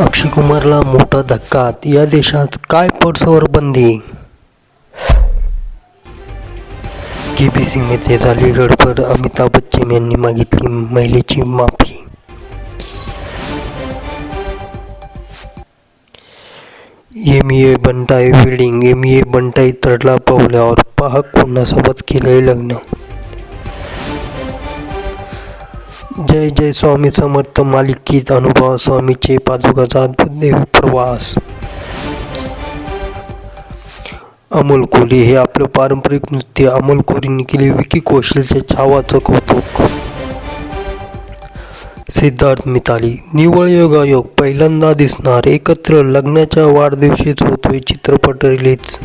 अक्षय कुमारला मोठा धक्का. या देशात काय पडसवर बंदी? केबीसीमध्ये झाली गडबड. अमिताभ बच्चन यांनी मागितली महिलेची माफी. M A Bantai wedding M A बंटाई तडला पावल्यावर पहा कोणासोबत केलंय लग्न. जय जय स्वामी समर्थ मालिकेत अनुभव स्वामीचे पादुकाचा अद्भुत प्रवास. अमोल कोली हे आपलं पारंपरिक नृत्य. अमोल कोहलीने केले विकी कौशलच्या छावाचं कौतुक सिद्धार्थ मिताली निव्वळ योगायोग पहिल्यांदा दिसणार एकत्र लग्नाच्या वाढदिवशीच होतोय चित्रपट रिलीज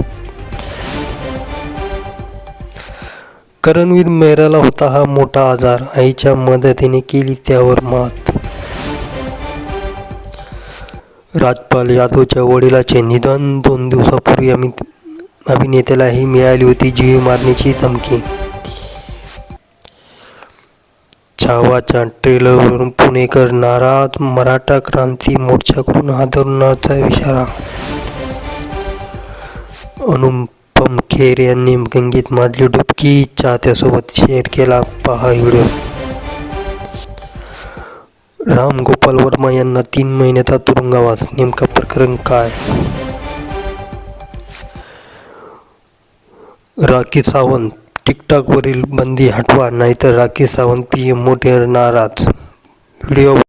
करणवीर मेहराला होता हा मोठा आजार. आईच्या मदतीने केली त्यावर मात. राजपाल यादवच्या वडिलाचे निधन दोन दिवसापूर्वी अमि अभिनेत्यालाही मिळाली होती जीवी मारण्याची धमकी. छावाच्या ट्रेलरवरून पुणेकर नाराज मराठा क्रांती मोर्चाकडून आदरणाचा इशारा. अनुपम खेर यांनी गंगेत मारली डुबकी. चाहत्यासोबत शेअर केला पहा व्हिडिओ. राम गोपाल वर्मा यांना तीन महिन्याचा तुरुंगवास. नेमका प्रकरण काय? राखी सावंत टिकटॉकवरील बंदी हटवा नाहीतर राखी सावंत पी एम मोठे नाराज व्हिडिओ